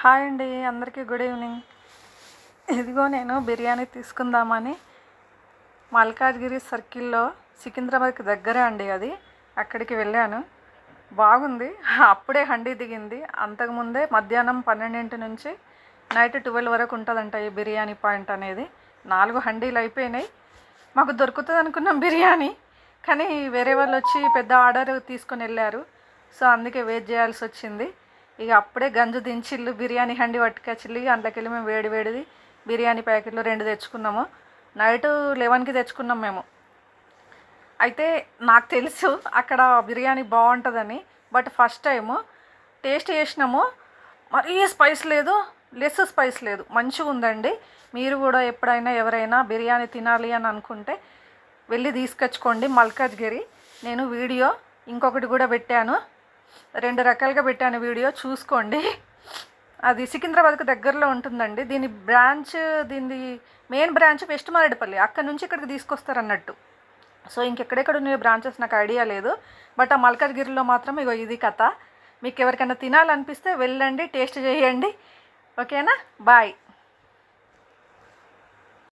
Hi అండి అందరికీ good evening. ఇదిగో నేను బిర్యానీ తీసుకుందామని మల్కాజ్గిరి సర్కిల్లో సికింద్రాబాద్కి దగ్గరే అండి అది. అక్కడికి వెళ్ళాను. బాగుంది. అప్పుడే హండీ దిగింది. అంతకుముందే మధ్యాహ్నం పన్నెండింటి నుంచి నైట్ ట్వెల్వ్ వరకు ఉంటుందంట ఈ బిర్యానీ పాయింట్ అనేది. నాలుగు హండీలు అయిపోయినాయి. మాకు దొరుకుతుంది అనుకున్నాం బిర్యానీ కానీ వేరే వాళ్ళు వచ్చి పెద్ద ఆర్డర్ తీసుకొని వెళ్ళారు. సో అందుకే వెయిట్ చేయాల్సి వచ్చింది. ఇక అప్పుడే గంజు దించిల్లు బిర్యానీ హండి పట్టుకొచ్చిల్లు ఇక అందులోకెళ్ళి మేము వేడి వేడిది బిర్యానీ ప్యాకెట్లు రెండు తెచ్చుకున్నాము. నైట్ లెవెన్కి తెచ్చుకున్నాం మేము. అయితే నాకు తెలుసు అక్కడ బిర్యానీ బాగుంటుందని బట్ ఫస్ట్ టైము టేస్ట్ చేసినాము. మరీ స్పైస్ లేదు లెస్ స్పైస్ లేదు. మంచిగా ఉందండి. మీరు కూడా ఎప్పుడైనా ఎవరైనా బిర్యానీ తినాలి అని అనుకుంటే వెళ్ళి తీసుకొచ్చుకోండి. మల్కాజ్గిరి. నేను వీడియో ఇంకొకటి కూడా పెట్టాను. రెండు రకాలుగా పెట్టాను వీడియో చూసుకోండి. అది సికింద్రాబాద్కి దగ్గరలో ఉంటుందండి. దీని బ్రాంచ్ దీని మెయిన్ బ్రాంచ్ వెస్ట్ మారేడుపల్లి. అక్కడ నుంచి ఇక్కడికి తీసుకొస్తారు అన్నట్టు సో ఇంకెక్కడెక్కడ ఉన్నాయో బ్రాంచెస్ నాకు ఐడియా లేదు. బట్ ఆ మల్కాజ్గిరిలో మాత్రం ఇగో ఇది కథ. మీకు ఎవరికైనా తినాలనిపిస్తే వెళ్ళండి టేస్ట్ చేయండి. ఓకేనా? బాయ్.